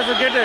আছে গেটে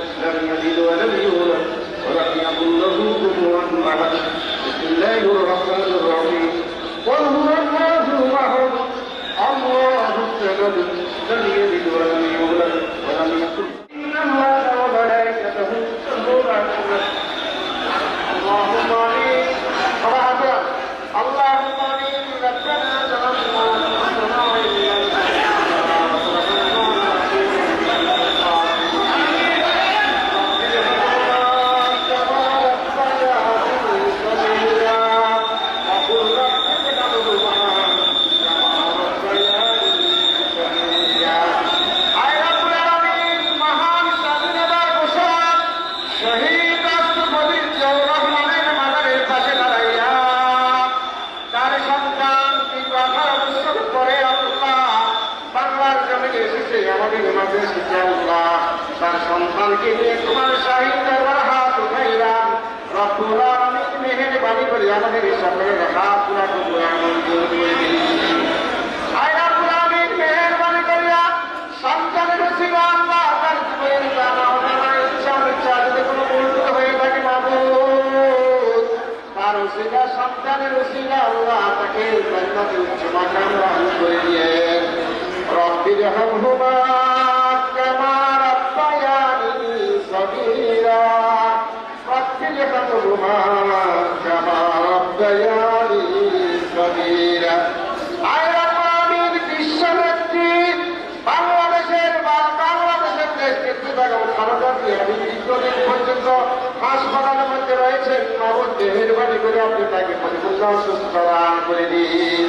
তার সন্তানকে নিয়ে তোমার সাহিত্যের হাত উঠাইলাম রব্বুল আলামিন মেহেরবানি করে আমাদের সকলের হাত পুরা করে মঞ্জুর করে দিন আয় রব্বুল আলামিন মেহেরবানি করিয়া সন্তানের জান্নাতে উচ্চ মাকাম করে দিয়ে। করে আপনি তাকে পরিপূর্ণ সুস্থ দান করে দিন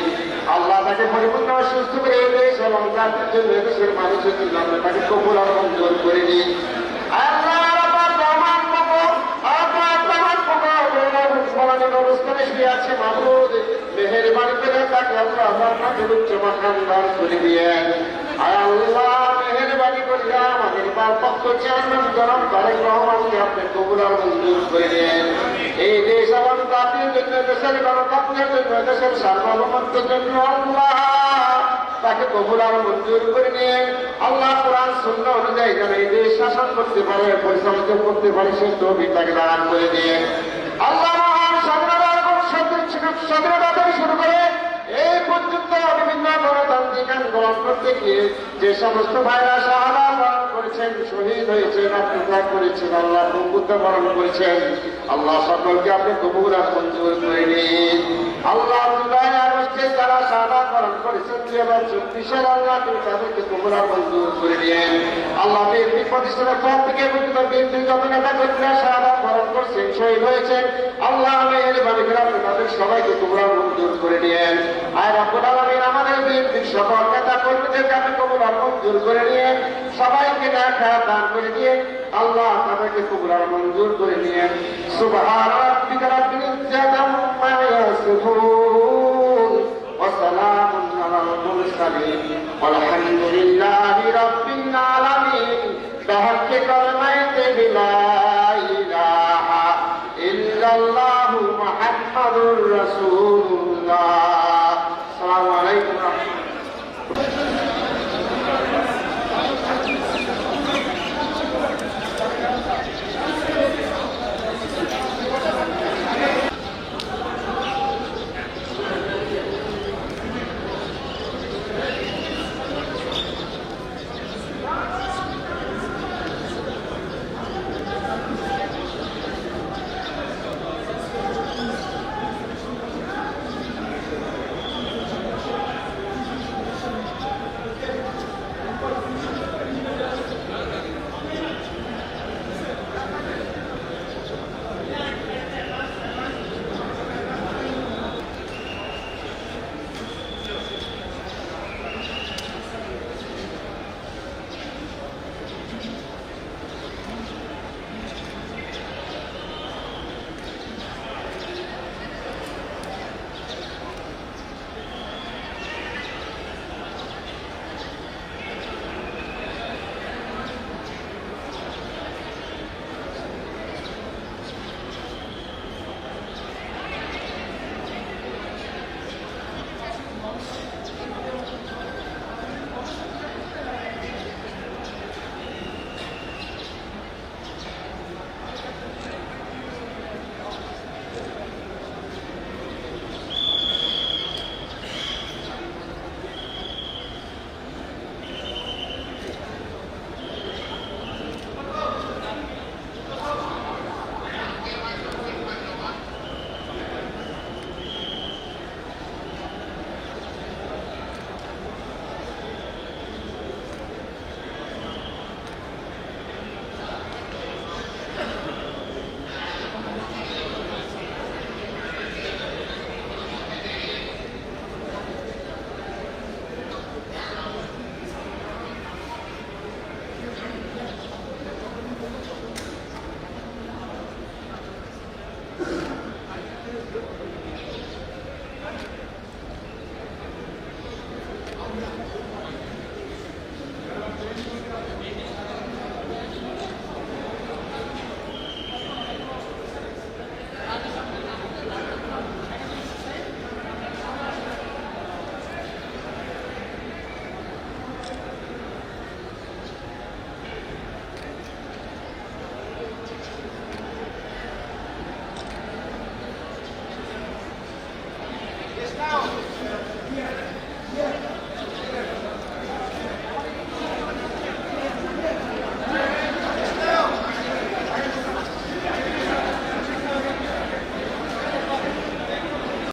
আল্লাহ তাকে পরিপূর্ণ সুস্থ করে দেশ এবং জাতির জন্য দেশের মানুষের জন্য তাকে কবুল আর করে দিন মেহেরবানি করে তাকে আল্লাহ উচ্চ মাখান দান করে দিয়ে আল্লাহ তাকে কবুলার মঞ্জুর করে নিয়ে আল্লাহ কোরআন শূন্য অনুযায়ী যেন এই দেশ শাসন করতে পারে, পরিচালিত করতে পারে, সে তহবিল তাকে দান করে দিয়ে আল্লাহ শুরু করে এই পর্যন্ত বিভিন্ন গিয়ে যে সমস্ত ভাইরা শাহাদা করেছেন, শহীদ হয়েছেন আত্মত্যাগ করেছেন, আল্লাহ প্রভুত্ব বরণ করেছেন। আল্লাহ সকলকে আপনি কবুল আর মঞ্জুর করে নিন। আল্লাহ আর থেকে আমাদের বিএনপির সকল নেতা কর্মীদেরকে আপনি কবুল আর মঞ্জুর করে নিয়ে সবাইকে দেখা দান করে দিয়ে আল্লাহ তাদেরকে কবুল আর মঞ্জুর করে নিয়ে সুবহান রাব্বিকা রাব্বিল ইজ্জাতি আম্মা ইয়াসিফুন ওয়া সালামুন আলাল মুরসালিন والحمد لله رب العالمين بحق كلمة لا إله إلا الله محمد رسول الله السلام عليكم ورحمة الله Não.